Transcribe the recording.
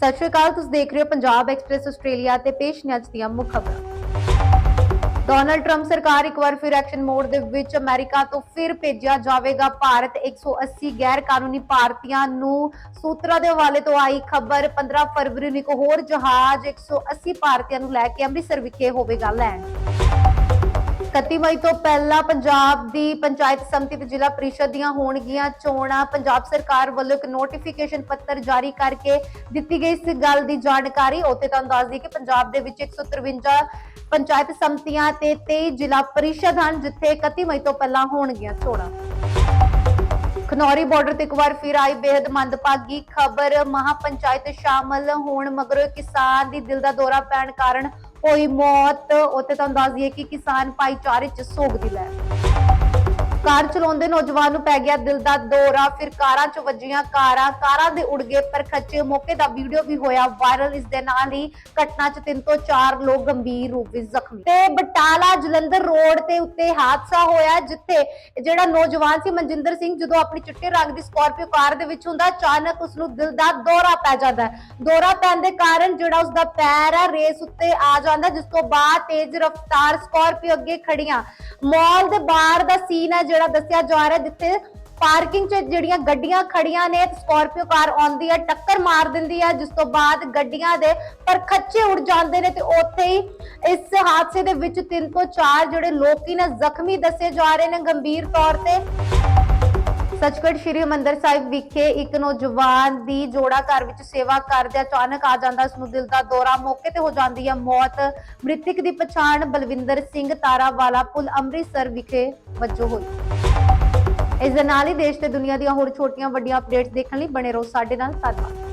ਸਤਿ ਸ਼੍ਰੀ ਅਕਾਲ, ਤੁਸੀਂ ਦੇਖ ਰਹੇ ਹੋ ਪੰਜਾਬ ਐਕਸਪ੍ਰੈਸ ਆਸਟ੍ਰੇਲੀਆ ਤੇ ਪੇਸ਼ ਨੇ ਅੱਜ ਦੀਆਂ ਮੁੱਖ ਖਬਰਾਂ। ਡੋਨਲਡ ਟਰੰਪ ਸਰਕਾਰ ਇੱਕ ਵਾਰ ਫਿਰ ਐਕਸ਼ਨ ਮੋਡ ਦੇ ਵਿੱਚ ਅਮਰੀਕਾ ਤੋਂ ਫਿਰ ਭੇਜਿਆ ਜਾਵੇਗਾ ਭਾਰਤ। 180 ਗੈਰ ਕਾਨੂੰਨੀ ਭਾਰਤੀਆਂ ਨੂੰ ਸੂਤਰਾਂ ਦੇ ਹਵਾਲੇ ਤੋਂ ਆਈ ਖਬਰ 15 ਫਰਵਰੀ ਨੂੰ ਇੱਕ ਹੋਰ ਜਹਾਜ਼ 180 ਭਾਰਤੀਆਂ ਨੂੰ ਲੈ ਕੇ ਅੰਮ੍ਰਿਤਸਰ ਵਿਖੇ ਹੋਵੇਗਾ ਲੈਂਡ 31 ਮਈ ਤੋਂ ਪਹਿਲਾਂ ਪੰਜਾਬ ਦੀ ਪੰਚਾਇਤ ਸਮਿਤੀ ਤੇ ਜ਼ਿਲ੍ਹਾ ਪਰਿਸ਼ਦ ਦੀਆਂ ਹੋਣਗੀਆਂ ਚੋਣਾਂ। ਪੰਜਾਬ ਸਰਕਾਰ ਵੱਲੋਂ ਇੱਕ ਨੋਟੀਫਿਕੇਸ਼ਨ ਪੱਤਰ ਜਾਰੀ ਕਰਕੇ ਦਿੱਤੀ ਗਈ ਇਸ ਗੱਲ ਦੀ ਜਾਣਕਾਰੀ। ਉੱਥੇ ਤੁਹਾਨੂੰ ਦੱਸ ਦਈਏ ਕਿ ਪੰਜਾਬ ਦੇ ਵਿੱਚ 153 ਪੰਚਾਇਤ ਸੰਮਤੀਆਂ ਤੇ 23 ਜ਼ਿਲ੍ਹਾ ਪ੍ਰੀਸ਼ਦ ਹਨ, ਜਿੱਥੇ 31 ਮਈ ਤੋਂ ਪਹਿਲਾਂ ਹੋਣਗੀਆਂ ਚੋਣਾਂ। ਖਨੌਰੀ ਬਾਰਡਰ ਤੇ ਇੱਕ ਵਾਰ ਫਿਰ ਆਈ ਬੇहद ਮੰਦਭਾਗੀ ਖਬਰ। ਮਹਾ ਪੰਚਾਇਤ ਸ਼ਾਮਲ ਹੋਣ ਮਗਰੋਂ ਕਿਸਾਨ ਦੀ ਦਿਲ ਦਾ ਦੌਰਾ ਪੈਣ ਕਾਰਨ ਹੋਈ ਮੌਤ ਉੱਥੇ ਤੁਹਾਨੂੰ ਦੱਸ ਦਈਏ ਕਿ ਕਿਸਾਨ ਭਾਈਚਾਰੇ 'ਚ ਸੋਗ ਦੀ ਲਹਿਰ। ਕਾਰ ਚਲਾਉਂਦੇ ਨੌਜਵਾਨ ਨੂੰ ਪੈ ਗਿਆ ਦਿਲ ਦਾ ਦੌਰਾ। ਫਿਰ ਕਾਰਾਂ 'ਚ ਵੱਜੀਆਂ ਕਾਰਾਂ। ਕਾਰਾਂ ਦੇ ਉੜ ਗਏ ਪਰ ਖੱਚੇ ਮੌਕੇ ਦਾ ਵੀਡੀਓ ਵੀ ਹੋਇਆ, ਵਾਇਰਲ ਇਸ ਦੇ ਨਾਲ ਹੀ ਘਟਨਾ 'ਚ ਤਿੰਨ ਤੋਂ ਚਾਰ ਲੋਕ ਗੰਭੀਰ ਰੂਪ ਵਿੱਚ ਜ਼ਖਮੀ। ਤੇ ਬਟਾਲਾ ਜਲੰਧਰ ਰੋਡ ਤੇ ਉੱਤੇ ਹਾਦਸਾ ਹੋਇਆ, ਜਿੱਥੇ ਜਿਹੜਾ ਨੌਜਵਾਨ ਸੀ ਮਨਜਿੰਦਰ ਸਿੰਘ, ਜਦੋਂ ਆਪਣੀ ਚਿੱਟੇ ਰੰਗ ਦੀ ਸਕਾਰਪੀਓ ਕਾਰ ਦੇ ਵਿੱਚ ਹੁੰਦਾ, ਅਚਾਨਕ ਉਸ ਨੂੰ ਦਿਲ ਦਾ ਦੌਰਾ ਪੈ ਜਾਂਦਾ ਦੌਰਾ ਪੈਣ ਦੇ ਕਾਰਨ ਜਿਹੜਾ ਉਸ ਦਾ ਪੈਰ ਹੈ ਰੇਸ ਉੱਤੇ ਆ ਜਾਂਦਾ, ਜਿਸ ਤੋਂ ਬਾਅਦ ਤੇਜ਼ ਰਫ਼ਤਾਰ ਸਕਾਰਪੀਓ ਅੱਗੇ ਖੜੀਆਂ ਮਾਲ ਦੇ ਬਾਹਰ ਦਾ ਸੀਨ ਹੈ ਜਿਹੜਾ ਦੱਸਿਆ ਜਾ ਰਿਹਾ ਜਿੱਥੇ ਪਾਰਕਿੰਗ 'ਚ ਜਿਹੜੀਆਂ ਗੱਡੀਆਂ ਖੜੀਆਂ ਨੇ ਸਕਾਰਪੀਓ ਕਾਰ ਆਉਂਦੀ ਹੈ, ਟੱਕਰ ਮਾਰ ਦਿੰਦੀ ਹੈ, ਜਿਸ ਤੋਂ ਬਾਅਦ ਗੱਡੀਆਂ ਦੇ ਪਰ ਖੱਚੇ ਉੱਡ ਜਾਂਦੇ ਨੇ ਤੇ ਉੱਥੇ ਹੀ ਇਸ ਹਾਦਸੇ ਦੇ ਵਿੱਚ ਤਿੰਨ ਤੋਂ ਚਾਰ ਜਿਹੜੇ ਲੋਕੀ ਨੇ, ਜ਼ਖਮੀ ਦੱਸੇ ਜਾ ਰਹੇ ਨੇ ਗੰਭੀਰ ਤੌਰ ਤੇ। ਸੱਚਖੰਡ ਸ਼੍ਰੀ ਹਰਿਮੰਦਰ ਸਾਹਿਬ ਵਿਖੇ ਇੱਕ ਨੌਜਵਾਨ ਦੀ ਜੋੜਾ ਘਰ ਵਿੱਚ ਸੇਵਾ ਕਰਦੇ ਅਚਾਨਕ ਆ ਜਾਂਦਾ ਉਸ ਨੂੰ ਦਿਲ ਦਾ ਦੌਰਾ। ਮੌਕੇ ਤੇ ਹੋ ਜਾਂਦੀ ਹੈ ਮੌਤ। ਮ੍ਰਿਤਕ ਦੀ ਪਛਾਣ ਬਲਵਿੰਦਰ ਸਿੰਘ ਤਾਰਾਵਾਲਾ ਪੁਲ ਅੰਮ੍ਰਿਤਸਰ ਵਿਖੇ ਵਜੋਂ ਹੋਈ। ਇਸ ਦੇ ਨਾਲ ਹੀ ਦੇਸ਼ ਤੇ ਦੁਨੀਆ ਦੀਆਂ ਹੋਰ ਛੋਟੀਆਂ ਵੱਡੀਆਂ ਅਪਡੇਟਸ ਦੇਖਣ ਲਈ ਬਣੇ ਰਹੋ ਸਾਡੇ ਨਾਲ। ਧੰਨਵਾਦ।